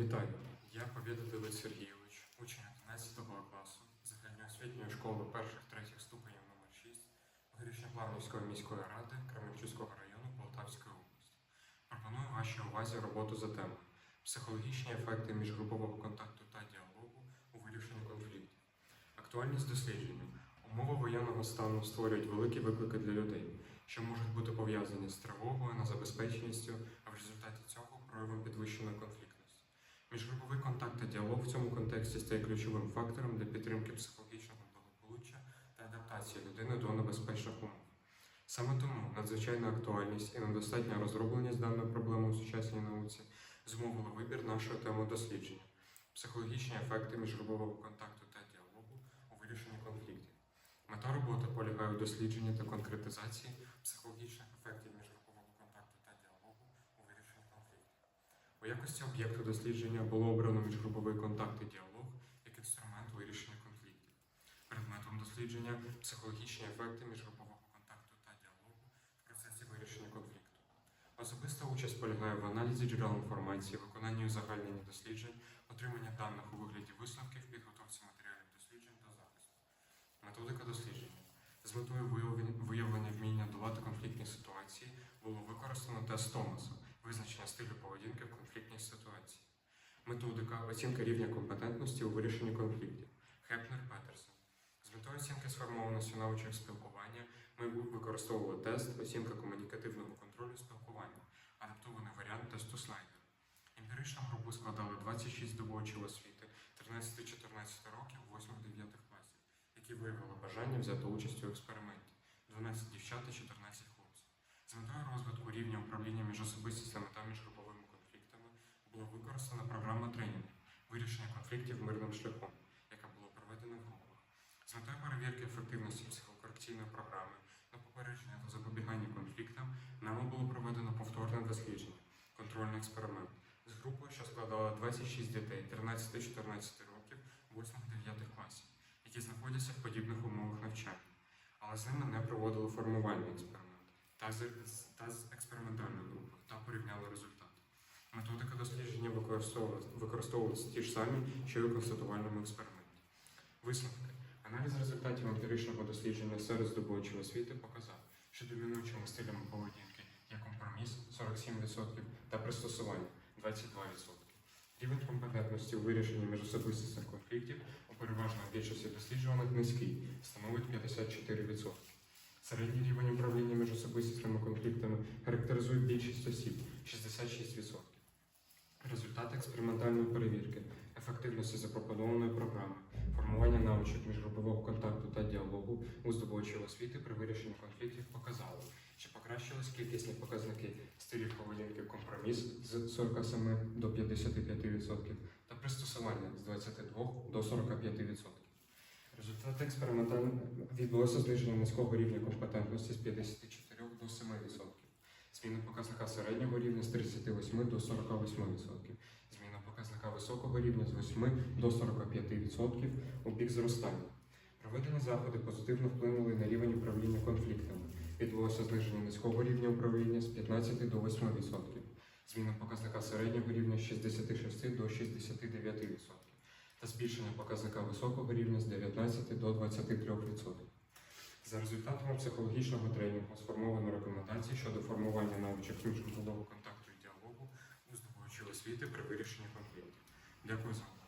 Вітаю! Я Побєда Давид Сергійович, учень 11 класу загальноосвітньої школи перших-третіх ступенів номер 6 Горішньоплавнівської міської ради Кременчуцького району Полтавської області. Пропоную вашій увазі роботу за темою психологічні ефекти міжгрупового контакту та діалогу у вирішенні конфліктів. Актуальність дослідження. Умови воєнного стану створюють великі виклики для людей, що можуть бути пов'язані з тривогою, незабезпеченістю, а в результаті цього проявом підвищеної конфліктності. Міжгруповий контакт та діалог в цьому контексті стає ключовим фактором для підтримки психологічного благополуччя та адаптації людини до небезпечних умов. Саме тому надзвичайна актуальність і недостатня розробленість даної проблеми у сучасній науці зумовили вибір нашої теми дослідження психологічні ефекти міжгрупового контакту та діалогу у вирішенні конфліктів. Мета роботи полягає у дослідженні та конкретизації психологічних ефектів міжгрупового контакту та діалогу у вирішенні конфліктів. У якості об'єкту дослідження було обрано міжгруповий контакт і діалог як інструмент вирішення конфліктів. Предметом дослідження психологічні ефекти міжгрупового контакту та діалогу в процесі вирішення конфлікту. Особиста участь полягає в аналізі джерел інформації, виконанні узагальнення досліджень, отримання даних у вигляді висновків, підготовці матеріалів досліджень та захисту. Методика дослідження. З метою виявлення- вміння долати конфліктні ситуації було використано тест Томаса, визначення стилю поведінки в конфліктній ситуації. Методика оцінка рівня компетентності у вирішенні конфліктів. Хепнер Петерсон. З метою оцінки сформованості навичок спілкування ми використовували тест оцінка комунікативного контролю спілкування, адаптований варіант тесту слайдер. Емпіричну групу складали 26 здобувачів освіти 13-14 років 8-9 класів, які виявили бажання взяти участь у експерименті 12 дівчат та 14 хлопців. З метою розвитку рівня управління міжособистістями та міжгруповими використана програма тренінгу вирішення конфліктів мирним шляхом, яка була проведена в групах. З метою перевірки ефективності психокорекційної програми на попередження та запобігання конфліктам нами було проведено повторне дослідження, контрольний експеримент з групою, що складала 26 дітей 13-14 років 8-9 класів, які знаходяться в подібних умовах навчання, але з ними не проводили формувальний експеримент та з, та з експериментальною групою та порівняли результати. Методика дослідження використовувалися ті ж самі, що й у констатувальному експерименті. Висновки. Аналіз результатів емпіричного дослідження серед здобувачів освіти показав, що домінуючими стилями поведінки є компроміс 47% та пристосування 22%. Рівень компетентності у вирішенні міжособистісних конфліктів у переважної більшості досліджуваних низький, становить 54%. Середній рівень управління міжособистісними конфліктами характеризує більшість осіб 66%. Результати експериментальної перевірки, ефективності запропонованої програми, формування навичок міжгрупового контакту та діалогу у здобувачів освіти при вирішенні конфліктів показали, що покращились кількісні показники стилів поведінки компроміс з 47 до 55% та пристосування з 22 до 45%. Результати експериментально відбулося зниження низького рівня компетентності з 54 до 7%. Зміна показника середнього рівня з 38 до 48%. Зміна показника високого рівня з 8 до 45% у бік зростання. Проведені заходи позитивно вплинули на рівень управління конфліктами. Відбулося зниження низького рівня управління з 15 до 8%. Зміна показника середнього рівня з 66 до 69%. Та збільшення показника високого рівня з 19 до 23%. За результатами психологічного тренінгу сформовано рекомендації щодо формування навичок міжгрупового контакту і діалогу у здобувачі освіти при вирішенні конфліктів. Дякую за увагу.